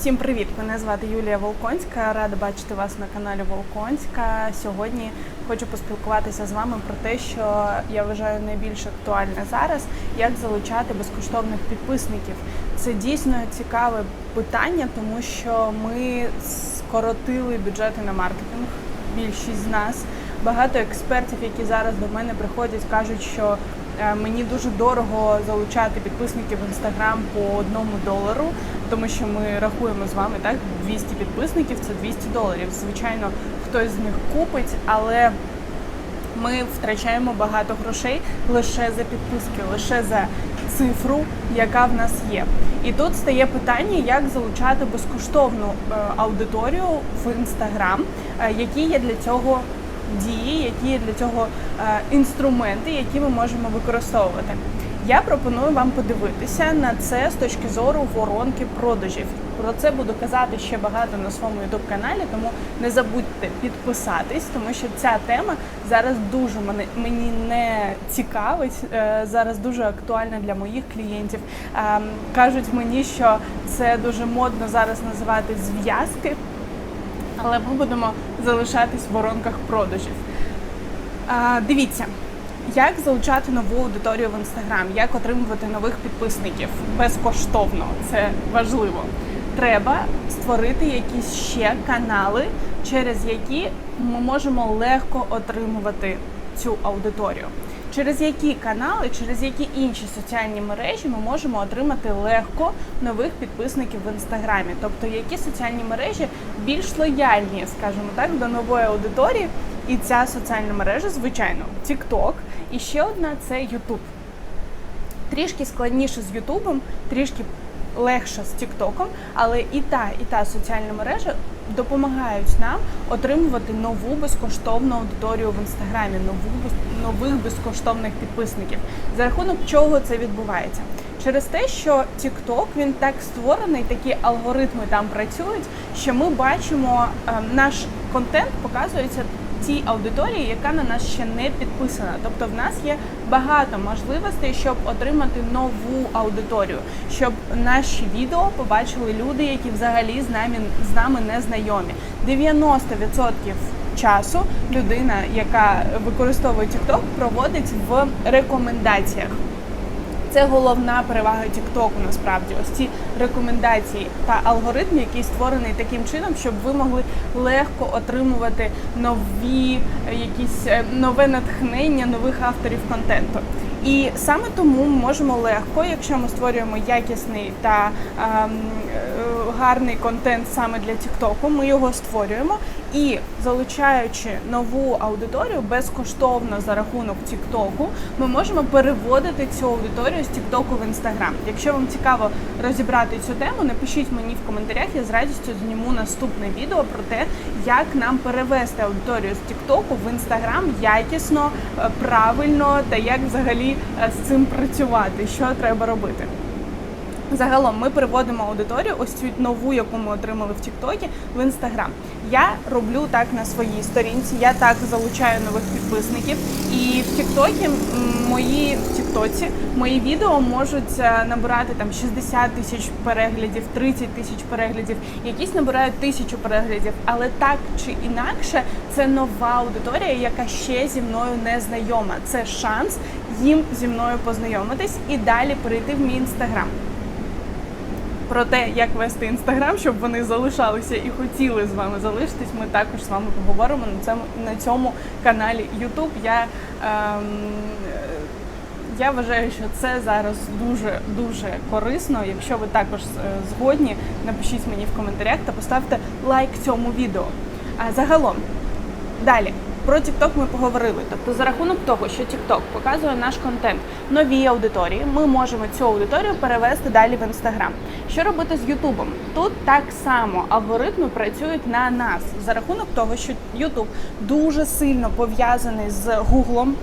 Всім привіт! Мене звати Юлія Волконська. Рада бачити вас на каналі Волконська. Сьогодні хочу поспілкуватися з вами про те, що я вважаю найбільш актуальне зараз, як залучати безкоштовних підписників. Це дійсно цікаве питання, тому що ми скоротили бюджети на маркетинг. Більшість з нас. Багато експертів, які зараз до мене приходять, кажуть, що мені дуже дорого залучати підписників в інстаграм по одному долару, тому що ми рахуємо з вами так 200 підписників це 200 доларів. Звичайно, хтось з них купить, але ми втрачаємо багато грошей лише за підписки, лише за цифру, яка в нас є. І тут стає питання, як залучати безкоштовну е, аудиторію в інстаграм, е, які є для цього дії, які є для цього е, інструменти, які ми можемо використовувати. Я пропоную вам подивитися на це з точки зору воронки продажів. Про це буду казати ще багато на своєму youtube каналі, тому не забудьте підписатись, тому що ця тема зараз дуже мені не цікавить. е, Зараз дуже актуальна для моїх клієнтів. Ем, Кажуть мені, що це дуже модно зараз називати зв'язки, але ми будемо залишатись в воронках продажів. А, Дивіться, як залучати нову аудиторію в інстаграм, як отримувати нових підписників безкоштовно. Це важливо. Треба створити якісь ще канали, через які ми можемо легко отримувати цю аудиторію. Через які канали, через які інші соціальні мережі ми можемо отримати легко нових підписників в інстаграмі. Тобто, які соціальні мережі більш лояльні, скажімо так, до нової аудиторії. І ця соціальна мережа, звичайно, TikTok. І ще одна це YouTube. Трішки складніше з Ютубом, трішки легше з Тіктоком, але і та, і та соціальна мережа допомагають нам отримувати нову безкоштовну аудиторію в інстаграмі, нову нових безкоштовних підписників. За рахунок чого це відбувається? Через те, що TikTok, він так створений, такі алгоритми там працюють, що ми бачимо е, наш контент показується тій аудиторії, яка на нас ще не підписана. Тобто в нас є багато можливостей, щоб отримати нову аудиторію, щоб наші відео побачили люди, які взагалі з нами з нами не знайомі. 90% часу людина, яка використовує TikTok, проводить в рекомендаціях. Це головна перевага TikTok насправді. Ось ці рекомендації та алгоритм, який створений таким чином, щоб ви могли легко отримувати нові е, якісь е, нове натхнення нових авторів контенту. І саме тому ми можемо легко, якщо ми створюємо якісний та ем, е, гарний контент саме для TikTok, ми його створюємо і залучаючи нову аудиторію безкоштовно за рахунок TikTok, ми можемо переводити цю аудиторію з TikTok в Instagram. Якщо вам цікаво розібрати цю тему, напишіть мені в коментарях. Я з радістю зніму наступне відео про те, як нам перевести аудиторію з TikTok в Instagram якісно, е, правильно та як взагалі е, з цим працювати, що треба робити. Загалом ми переводимо аудиторію, ось цю нову, яку ми отримали в Тіктокі, в Інстаграм. Я роблю так на своїй сторінці, я так залучаю нових підписників. І в Тіктокі мої в Тіктоці мої відео можуть е, набирати там 60 тисяч переглядів, 30 тисяч переглядів, якісь набирають тисячу переглядів. Але так чи інакше, це нова аудиторія, яка ще зі мною не знайома. Це шанс їм зі мною познайомитись і далі перейти в мій інстаграм про те, як вести інстаграм, щоб вони залишалися і хотіли з вами залишитись. Ми також з вами поговоримо на цьому на цьому каналі YouTube. Я ем, я вважаю, що це зараз дуже дуже корисно. Якщо ви також е, згодні, напишіть мені в коментарях та поставте лайк цьому відео. А загалом далі. Про TikTok ми поговорили. Тобто, за рахунок того, що TikTok показує наш контент новій аудиторії, ми можемо цю аудиторію перевести далі в Instagram. Що робити з Ютубом? Тут так само алгоритми працюють на нас за рахунок того, що YouTube дуже сильно пов'язаний з Гуглом.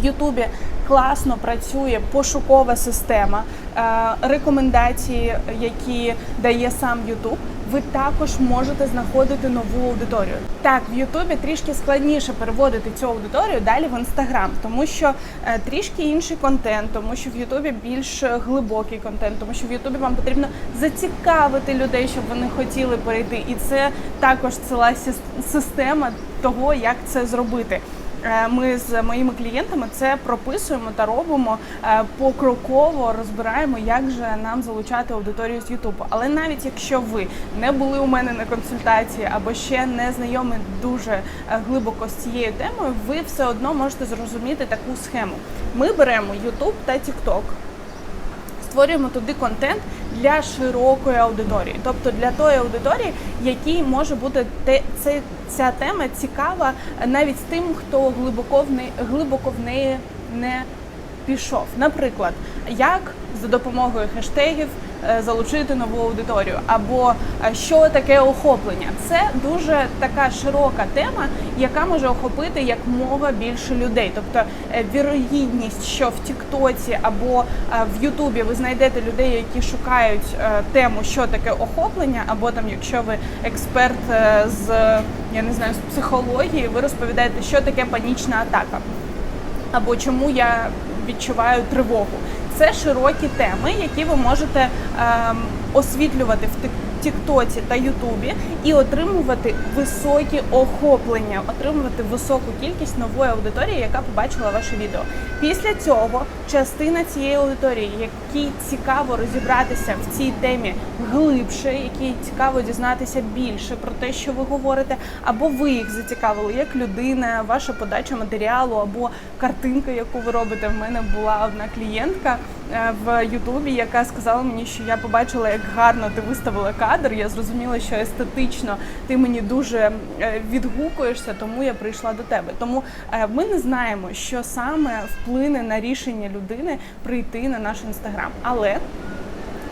В Ютубі класно працює пошукова система, е, рекомендації, які дає сам YouTube, ви також можете знаходити нову аудиторію. Так, в Ютубі трішки складніше переводити цю аудиторію далі в інстаграм, тому що е, трішки інший контент, тому що в Ютубі більш глибокий контент, тому що в Ютубі вам потрібно зацікавити людей, щоб вони хотіли перейти. І це також ціла система того, як це зробити. Е, Ми з моїми клієнтами це прописуємо та робимо е, покроково, розбираємо, як же нам залучати аудиторію з Ютубу. Але навіть якщо ви не були у мене на консультації або ще не знайомі дуже е, глибоко з цією темою, ви все одно можете зрозуміти таку схему. Ми беремо Ютуб та TikTok, створюємо туди контент для широкої аудиторії, тобто для тої аудиторії, якій може бути те, це, ця тема цікава навіть тим, хто глибоко в неї глибоко в неї не пішов. Наприклад, як за допомогою хештегів е, залучити нову аудиторію, або е, що таке охоплення. Це дуже така широка тема, яка може охопити якмога більше людей. Тобто е, вірогідність, що в Тіктоці або в Ютубі ви знайдете людей, які шукають тему, що таке охоплення, або там, якщо ви експерт з я не знаю з психології, ви розповідаєте, що таке панічна атака або чому я відчуваю тривогу. Це широкі теми, які ви можете ем, освітлювати в Тіктоці та Ютубі і отримувати високі охоплення, отримувати високу кількість нової аудиторії, яка побачила ваше відео. Після цього частина цієї аудиторії, якій цікаво розібратися в цій темі глибше, якій цікаво дізнатися більше про те, що ви говорите, або ви їх зацікавили як людина, ваша подача матеріалу, або картинка, яку ви робите. В мене була одна клієнтка в Ютубі, яка сказала мені, що я побачила, як гарно ти виставила кадр. Я зрозуміла, що естетично ти мені дуже е, відгукуєшся, тому я прийшла до тебе. Тому е, ми не знаємо, що саме вплине на рішення людини прийти на наш інстаграм, але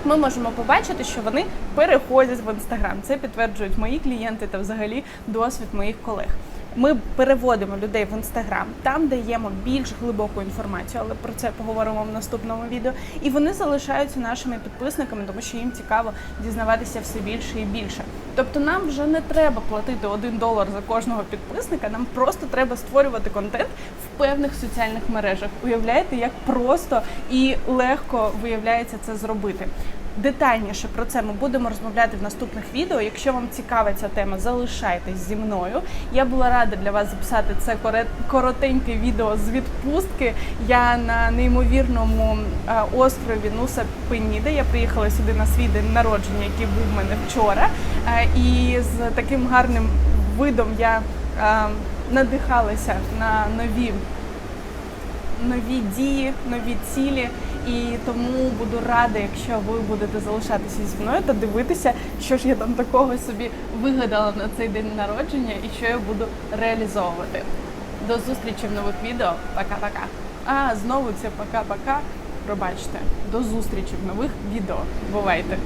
ми можемо побачити, що вони переходять в інстаграм. Це підтверджують мої клієнти та взагалі досвід моїх колег. Ми переводимо людей в інстаграм, там даємо більш глибоку інформацію, але про це поговоримо в наступному відео. І вони залишаються нашими підписниками, тому що їм цікаво дізнаватися все більше і більше. Тобто нам вже не треба платити один долар за кожного підписника. Нам просто треба створювати контент в певних соціальних мережах. Уявляєте, як просто і легко виявляється це зробити. Детальніше про це ми будемо розмовляти в наступних відео. Якщо вам цікава ця тема, залишайтесь зі мною. Я була рада для вас записати це коротеньке відео з відпустки. Я на неймовірному е, острові Нуса Пеніда. Я приїхала сюди на свій день народження, який був в мене вчора. Е, І з таким гарним видом я е, надихалася на нові нові дії, нові цілі. І тому буду рада, якщо ви будете залишатися зі мною та дивитися, що ж я там такого собі вигадала на цей день народження і що я буду реалізовувати. До зустрічі в нових відео. Пока-пока. А, знову це пока-пока. Пробачте. До зустрічі в нових відео. Бувайте!